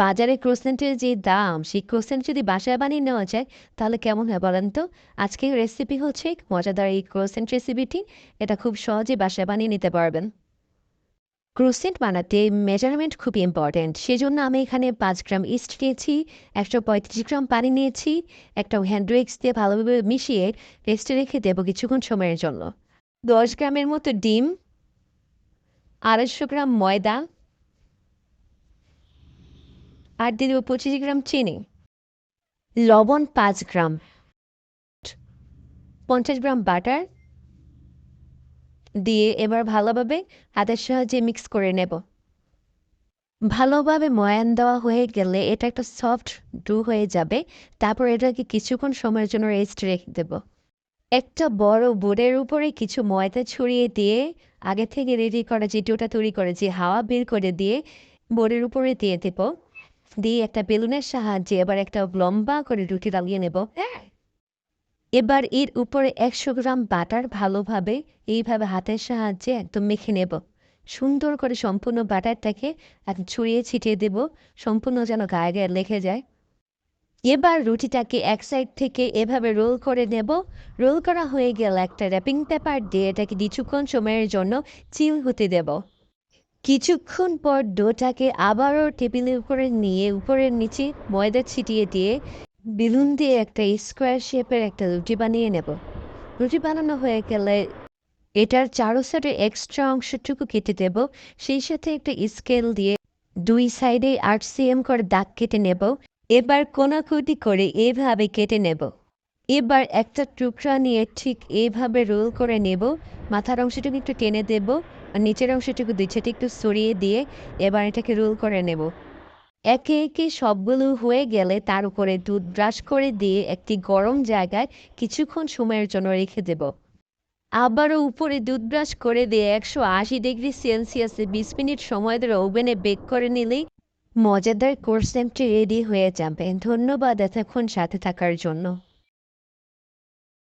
বাজারে ক্রোসেন্টের যে দাম, সেই ক্রোসেন্ট যদি বাসায় বানিয়ে নেওয়া যায়, তাহলে কেমন হয় বলেন তো? আজকের রেসিপি হচ্ছে মজাদার এই ক্রোসেন্ট রেসিপিটি এটা খুব সহজে বাসায় বানিয়ে নিতে পারবেন। ক্রোসেন্ট বানাতে মেজারমেন্ট খুব ইম্পর্ট্যান্ট সেজন্য আমি এখানে পাঁচ গ্রাম ইস্ট নিয়েছি, একশো পঁয়ত্রিশ গ্রাম পানি নিয়েছি, একটা হ্যান্ড্রেক্স দিয়ে ভালোভাবে মিশিয়ে রেস্টে রেখে দেবো কিছুক্ষণ সময়ের জন্য। দশ গ্রামের মতো ডিম, আড়াইশো গ্রাম ময়দা আর দিয়ে দেবো পঁচিশ গ্রাম চিনি। লবণ পাঁচ গ্রাম। পঞ্চাশ গ্রাম বাটার। দিয়ে এবার ভালোভাবে হাতের সাহায্যে মিক্স করে নেব। ভালোভাবে ময়ান দেওয়া হয়ে গেলে এটা একটা সফট ডু হয়ে যাবে। তারপর এটাকে কিছুক্ষণ সময়ের জন্য রেস্ট রেখে দেব। একটা বড় বোর্ডের উপরে কিছু ময়দা ছড়িয়ে দিয়ে আগে থেকে রেডি করা যে ডোটা তৈরি করেছি, হাওয়া বের করে দিয়ে বোর্ডের উপরে দিয়ে দেব। দিয়ে একটা বেলুনের সাহায্যে এবার একটা লম্বা করে রুটি লাগিয়ে নেব। এবার এর উপরে একশো গ্রাম বাটার ভালোভাবে এইভাবে হাতের সাহায্যে একদম মেখে নেব। সুন্দর করে সম্পূর্ণ বাটারটাকে একদম ছড়িয়ে ছিটিয়ে দেব সম্পূর্ণ যেন গায়ে গায়ে লেগে যায়। এবার রুটিটাকে এক সাইড থেকে এভাবে রোল করে নেব। রোল করা হয়ে গেলে একটা র্যাপিং পেপার দিয়ে এটাকে কিছুক্ষণ সময়ের জন্য চিল হতে দেব। কিছুক্ষণ পর ডোটাকে আবারও টেবিলের উপরে নিয়ে উপরের নিচে ময়দা ছিটিয়ে দিয়ে বেলুন দিয়ে একটা স্কোয়ার শেপের একটা রুটি বানিয়ে নেব। রুটি বানানো হয়ে গেলে এটার চারো সাইডে এক্সট্রা অংশটুকু কেটে দেব। সেই সাথে একটা স্কেল দিয়ে দুই সাইডে আট সিএম করে দাগ কেটে নেব। এবার কোনাকুটি করে এভাবে কেটে নেব। এবার একটা টুকরা নিয়ে ঠিক এইভাবে রোল করে নেব। মাথার অংশটুকু একটু টেনে দেব আর নিচের অংশটুকু দুই একটু সরিয়ে দিয়ে এবার এটাকে রোল করে নেব। একে একে সবগুলো হয়ে গেলে তার উপরে দুধ ব্রাশ করে দিয়ে একটি গরম জায়গায় কিছুক্ষণ সময়ের জন্য রেখে দেব। আবারও উপরে দুধ ব্রাশ করে দিয়ে একশো আশি ডিগ্রি সেলসিয়াসে বিশ মিনিট সময় ধরে ওভেনে বেক করে নিলেই মজাদার কোর্সেমটি রেডি হয়ে যাবে। ধন্যবাদ এতক্ষণ সাথে থাকার জন্য।